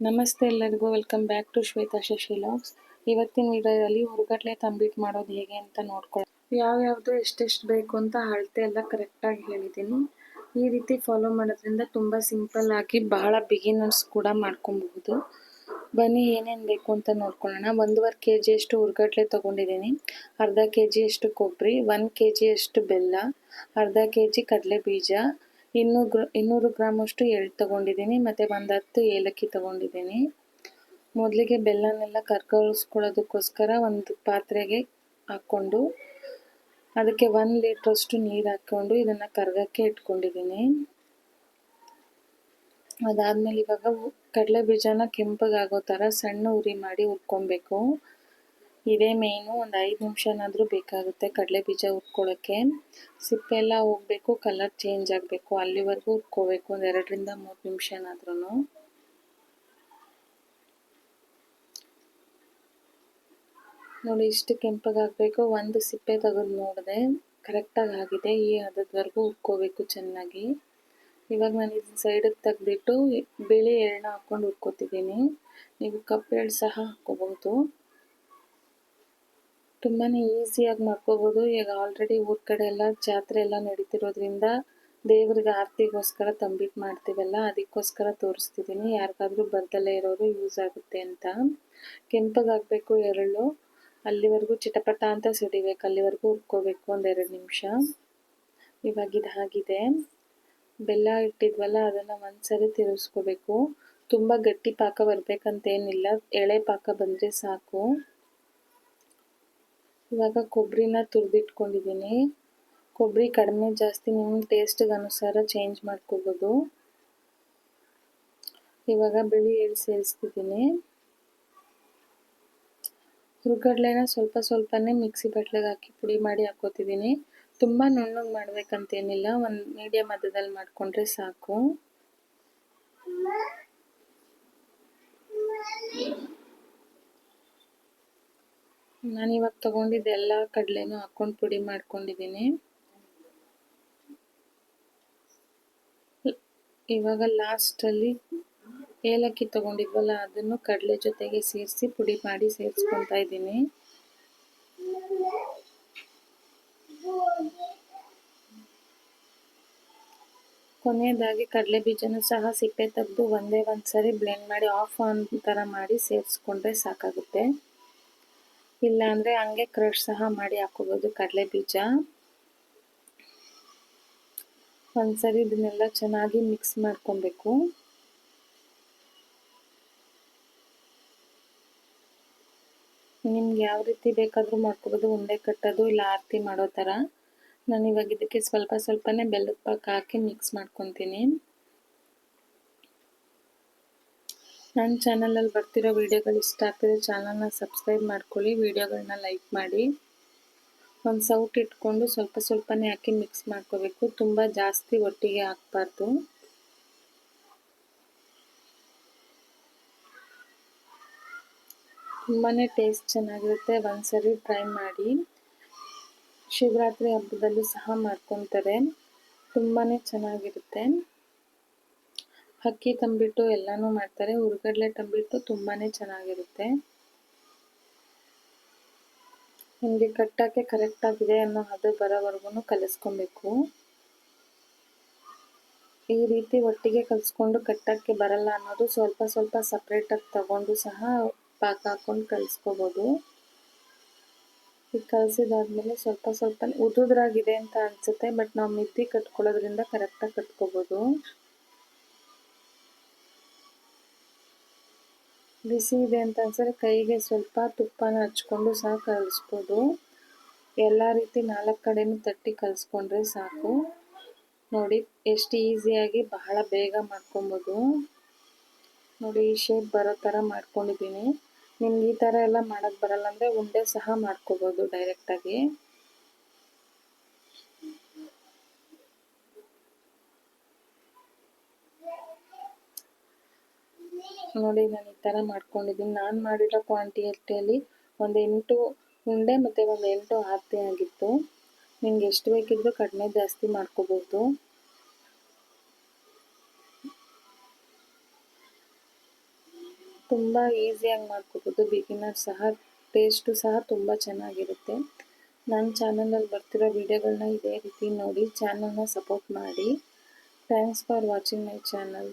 ನಮಸ್ತೆ ಎಲ್ಲರಿಗೂ welcome back to Shweta Shashi logs ಇವತ್ತಿನ ವಿಡಿಯೋದಲ್ಲಿ ಹುರುಗಡ್ಲೆ ತಂಬಿಟ್ಟು ಮಾಡೋದು ಹೇಗೆ ಅಂತ ನೋಡ್ಕೊಳ್ಳಿ ಯಾವ್ಯಾವುದು ಎಷ್ಟೆಷ್ಟು ಬೇಕು ಅಂತ ಅಳತೆ ಎಲ್ಲ ಕರೆಕ್ಟಾಗಿ ಹೇಳಿದ್ದೀನಿ. ಈ ರೀತಿ ಫಾಲೋ ಮಾಡೋದ್ರಿಂದ ತುಂಬ ಸಿಂಪಲ್ ಆಗಿ ಬಹಳ ಬಿಗಿನರ್ಸ್ ಕೂಡ ಮಾಡ್ಕೊಬಹುದು. ಬನ್ನಿ ಏನೇನು ಬೇಕು ಅಂತ ನೋಡ್ಕೊಳ್ಳೋಣ. ಒಂದೂವರೆ ಕೆ ಜಿಯಷ್ಟು ಹುರ್ಗಡ್ಲೆ ತೊಗೊಂಡಿದ್ದೀನಿ. ಅರ್ಧ ಕೆ ಜಿಯಷ್ಟು ಕೊಬ್ಬರಿ ಒನ್ ಕೆ ಜಿಯಷ್ಟು ಬೆಲ್ಲ, ಅರ್ಧ ಕೆ ಜಿ ಕಡಲೆ ಬೀಜ ಇನ್ನೂರು ಗ್ರ, ಇನ್ನೂರು ಗ್ರಾಮಷ್ಟು ಎಳ್ಳು ತೊಗೊಂಡಿದ್ದೀನಿ, ಮತ್ತು ಒಂದು ಹತ್ತು ಏಲಕ್ಕಿ ತೊಗೊಂಡಿದ್ದೀನಿ. ಮೊದಲಿಗೆ ಬೆಲ್ಲನೆಲ್ಲ ಕರ್ಕಳಿಸ್ಕೊಳ್ಳೋದಕ್ಕೋಸ್ಕರ ಒಂದು ಪಾತ್ರೆಗೆ ಹಾಕ್ಕೊಂಡು, ಅದಕ್ಕೆ ಒಂದು ಲೀಟ್ರಷ್ಟು ನೀರು ಹಾಕ್ಕೊಂಡು ಇದನ್ನು ಕರ್ಗಕ್ಕೆ ಇಟ್ಕೊಂಡಿದ್ದೀನಿ. ಅದಾದಮೇಲೆ ಇವಾಗ ಕಡಲೆ ಬೀಜನ ಕೆಂಪಗಾಗೋ ಥರ ಸಣ್ಣ ಉರಿ ಮಾಡಿ ಹುರ್ಕೊಬೇಕು. ಇದೇ ಮೇಯ್ನು ಒಂದು ಐದು ನಿಮಿಷನಾದರೂ ಬೇಕಾಗುತ್ತೆ. ಕಡಲೆ ಬೀಜ ಹುರ್ಕೊಳ್ಳೋಕ್ಕೆ ಸಿಪ್ಪೆ ಎಲ್ಲ ಹೋಗಬೇಕು ಕಲರ್ ಚೇಂಜ್ ಆಗಬೇಕು. ಅಲ್ಲಿವರೆಗೂ ಹುರ್ಕೋಬೇಕು, ಒಂದು ಎರಡರಿಂದ ಮೂರು ನಿಮಿಷನಾದ್ರೂ ನೋಡಿ, ಇಷ್ಟು ಕೆಂಪಗಾಗಬೇಕು ಒಂದು ಸಿಪ್ಪೆ ತೆಗೆದು ನೋಡಿದೆ. ಕರೆಕ್ಟಾಗಿ ಆಗಿದೆ. ಈ ಹದದವರೆಗೂ ಹುರ್ಕೋಬೇಕು ಚೆನ್ನಾಗಿ. ಇವಾಗ ನಾನು ಇದನ್ನ ಸೈಡಿಗೆ ತೆಗೆದಿಟ್ಟು ಬಿಳಿ ಎಳ್ಳ ಹಾಕ್ಕೊಂಡು ಹುರ್ಕೋತಿದ್ದೀನಿ. ನೀವು ಕಪ್ಪು ಎಳ್ಳು ಸಹ ಹಾಕ್ಕೋಬಹುದು ತುಂಬಾ ಈಸಿಯಾಗಿ ಮಾಡ್ಕೋಬೋದು. ಈಗ ಆಲ್ರೆಡಿ ಊರ ಕಡೆ ಎಲ್ಲ ಜಾತ್ರೆ ಎಲ್ಲ ನಡೀತಿರೋದ್ರಿಂದ ದೇವ್ರಿಗೆ ಆರತಿಗೋಸ್ಕರ ತಂಬಿಟ್ಟು ಮಾಡ್ತೀವಲ್ಲ, ಅದಕ್ಕೋಸ್ಕರ ತೋರಿಸ್ತಿದ್ದೀನಿ ಯಾರಿಗಾದ್ರೂ ಬರ್ದಲ್ಲೇ ಇರೋರು ಯೂಸ್ ಆಗುತ್ತೆ ಅಂತ. ಕೆಂಪಗಾಗಬೇಕು ಎರಳು. ಅಲ್ಲಿವರೆಗೂ ಚಿಟಪಟ ಅಂತ ಸಿಡಿಬೇಕು ಅಲ್ಲಿವರೆಗೂ ಹುರ್ಕೋಬೇಕು ಒಂದೆರಡು ನಿಮಿಷ. ಇವಾಗ ಇದು ಆಗಿದೆ. ಬೆಲ್ಲ ಇಟ್ಟಿದ್ವಲ್ಲ, ಅದನ್ನು ಒಂದ್ಸರಿ ತಿರುಗಿಸ್ಕೋಬೇಕು. ತುಂಬ ಗಟ್ಟಿ ಪಾಕ ಬರಬೇಕಂತೇನಿಲ್ಲ. ಎಳೆ ಪಾಕ ಬಂದರೆ ಸಾಕು. ಇವಾಗ ಕೊಬ್ಬರಿನ ತುರಿದಿಟ್ಕೊಂಡಿದ್ದೀನಿ ಕೊಬ್ಬರಿ ಕಡಿಮೆ ಜಾಸ್ತಿ ನಿಮ್ಮ ಟೇಸ್ಟಿಗೆ ಅನುಸಾರ ಚೇಂಜ್ ಮಾಡ್ಕೋಬೋದು. ಇವಾಗ ಬಿಳಿ ಎಳ್ಳು ಸೇರಿಸ್ತಿದ್ದೀನಿ ಹುರುಗಡ್ಲೆನ ಸ್ವಲ್ಪ ಸ್ವಲ್ಪನೇ ಮಿಕ್ಸಿ ಬಟ್ಲೆಗೆ ಹಾಕಿ ಪುಡಿ ಮಾಡಿ ಹಾಕೋತಿದ್ದೀನಿ ತುಂಬ ನುಣ್ಣಗೆ ಮಾಡಬೇಕಂತೇನಿಲ್ಲ, ಒಂದು ಮೀಡಿಯಮ್ ಹದದಲ್ಲಿ ಮಾಡಿಕೊಂಡ್ರೆ ಸಾಕು. ನಾನಿವಾಗ ತಗೊಂಡಿದ್ದೆ ಎಲ್ಲ ಕಡಲೆನೂ ಹಾಕ್ಕೊಂಡು ಪುಡಿ ಮಾಡ್ಕೊಂಡಿದ್ದೀನಿ ಇವಾಗ ಲಾಸ್ಟಲ್ಲಿ ಏಲಕ್ಕಿ ತಗೊಂಡಿದ್ವಲ್ಲ ಅದನ್ನು ಕಡಲೆ ಜೊತೆಗೆ ಸೇರಿಸಿ ಪುಡಿ ಮಾಡಿ ಸೇರಿಸ್ಕೊತಾ ಇದ್ದೀನಿ ಕೊನೆಯದಾಗಿ ಕಡಲೆ ಬೀಜನೂ ಸಹ ಸಿಪ್ಪೆ ತೆಗೆದು ಒಂದೇ ಒಂದು ಸರಿ ಬ್ಲೆಂಡ್ ಮಾಡಿ ಆಫ್ ಆನ್ ಥರ ಮಾಡಿ ಸೇರಿಸ್ಕೊಂಡ್ರೆ ಸಾಕಾಗುತ್ತೆ. ಇಲ್ಲಾಂದರೆ ಹಂಗೆ ಕ್ರಶ್ ಸಹ ಮಾಡಿ ಹಾಕೋಬೋದು ಕಡಲೆ ಬೀಜ. ಒಂದ್ಸರಿ ಇದನ್ನೆಲ್ಲ ಚೆನ್ನಾಗಿ ಮಿಕ್ಸ್ ಮಾಡ್ಕೊಬೇಕು. ನಿಮ್ಗೆ ಯಾವ ರೀತಿ ಬೇಕಾದರೂ ಮಾಡ್ಕೋಬೋದು, ಉಂಡೆ ಕಟ್ಟೋದು ಇಲ್ಲ ಆರತಿ ಮಾಡೋ ಥರ. ನಾನು ಇವಾಗ ಇದಕ್ಕೆ ಸ್ವಲ್ಪ ಸ್ವಲ್ಪನೇ ಬೆಲ್ಲದ ಪಾಕ ಹಾಕಿ ಮಿಕ್ಸ್ ಮಾಡ್ಕೊತೀನಿ. ನನ್ನ ಚಾನಲಲ್ಲಿ ಬರ್ತಿರೋ ವೀಡಿಯೋಗಳು ಇಷ್ಟ ಆಗ್ತಿದ್ರೆ ಚಾನಲ್ನ ಸಬ್ಸ್ಕ್ರೈಬ್ ಮಾಡ್ಕೊಳ್ಳಿ ವೀಡಿಯೋಗಳನ್ನ ಲೈಕ್ ಮಾಡಿ. ಒಂದು ಸೌಟ್ ಇಟ್ಕೊಂಡು ಸ್ವಲ್ಪ ಸ್ವಲ್ಪನೇ ಹಾಕಿ ಮಿಕ್ಸ್ ಮಾಡ್ಕೋಬೇಕು. ತುಂಬ ಜಾಸ್ತಿ ಒಟ್ಟಿಗೆ ಹಾಕ್ಬಾರ್ದು. ತುಂಬಾ ಟೇಸ್ಟ್ ಚೆನ್ನಾಗಿರುತ್ತೆ. ಒಂದ್ಸರಿ ಟ್ರೈ ಮಾಡಿ. ಶಿವರಾತ್ರಿ ಹಬ್ಬದಲ್ಲೂ ಸಹ ಮಾಡ್ಕೊತಾರೆ. ತುಂಬಾ ಚೆನ್ನಾಗಿರುತ್ತೆ. ಅಕ್ಕಿ ತಂಬಿಟ್ಟು ಎಲ್ಲನೂ ಮಾಡ್ತಾರೆ. ಹುರ್ಗಡ್ಲೆ ತಂಬಿಟ್ಟು ತುಂಬಾ ಚೆನ್ನಾಗಿರುತ್ತೆ. ನಿಮಗೆ ಕಟ್ಟಕ್ಕೆ ಕರೆಕ್ಟಾಗಿದೆ ಅನ್ನೋ ಅದು ಬರೋವರೆಗೂ ಕಲಿಸ್ಕೊಬೇಕು. ಈ ರೀತಿ ಒಟ್ಟಿಗೆ ಕಲಿಸ್ಕೊಂಡು ಕಟ್ಟಕ್ಕೆ ಬರಲ್ಲ ಅನ್ನೋದು ಸ್ವಲ್ಪ ಸ್ವಲ್ಪ ಸಪ್ರೇಟಾಗಿ ತಗೊಂಡು ಸಹ ಪಾಕ ಹಾಕೊಂಡು ಕಲಿಸ್ಕೋಬೋದು. ಈಗ ಕಲಸಿದಾದ್ಮೇಲೆ ಸ್ವಲ್ಪ ಸ್ವಲ್ಪ ಉದುದ್ರಾಗಿದೆ ಅಂತ ಅನಿಸುತ್ತೆ, ಬಟ್ ನಾವು ಮಿದ್ದಿ ಕಟ್ಕೊಳ್ಳೋದ್ರಿಂದ ಕರೆಕ್ಟಾಗಿ ಕಟ್ಕೋಬೋದು. ಬಿಸಿ ಇದೆ ಅಂತ ಅನ್ಸಿದ್ರೆ ಕೈಗೆ ಸ್ವಲ್ಪ ತುಪ್ಪನ ಹಚ್ಕೊಂಡು ಸಹ ಕಲಿಸ್ಬೋದು. ಎಲ್ಲ ರೀತಿ ನಾಲ್ಕು ಕಡೆನೂ ತಟ್ಟಿ ಕಲಿಸ್ಕೊಂಡ್ರೆ ಸಾಕು. ನೋಡಿ, ಎಷ್ಟು ಈಸಿಯಾಗಿ ಬಹಳ ಬೇಗ ಮಾಡ್ಕೊಬೋದು. ನೋಡಿ, ಈ ಶೇಪ್ ಬರೋ ಥರ ಮಾಡ್ಕೊಂಡಿದ್ದೀನಿ. ನಿಮ್ಗೆ ಈ ಥರ ಎಲ್ಲ ಮಾಡೋಕ್ಕೆ ಬರಲ್ಲ ಅಂದರೆ ಉಂಡೆ ಸಹ ಮಾಡ್ಕೋಬೋದು ಡೈರೆಕ್ಟಾಗಿ ನೋಡಿ ನಾನು ಈ ಥರ ಮಾಡ್ಕೊಂಡಿದ್ದೀನಿ. ನಾನು ಮಾಡಿರೋ ಕ್ವಾಂಟಿಟಿಯಲ್ಲಿ ಒಂದು ಎಂಟು ಉಂಡೆ ಮತ್ತು ಒಂದು ಎಂಟು ಆರತಿ ಆಗಿತ್ತು. ನಿಮ್ಗೆ ಎಷ್ಟು ಬೇಕಿದ್ರು ಕಡಿಮೆ ಜಾಸ್ತಿ ಮಾಡ್ಕೋಬೋದು. ತುಂಬ ಈಸಿಯಾಗಿ ಮಾಡ್ಕೋಬೋದು. ಬಿಗಿನರ್ ಸಹ ಟೇಸ್ಟು ಸಹ ತುಂಬ ಚೆನ್ನಾಗಿರುತ್ತೆ. ನನ್ನ ಚಾನಲಲ್ಲಿ ಬರ್ತಿರೋ ವಿಡಿಯೋಗಳನ್ನ ಇದೇ ರೀತಿ ನೋಡಿ ಚಾನಲ್ನ ಸಪೋರ್ಟ್ ಮಾಡಿ. Thanks for watching my channel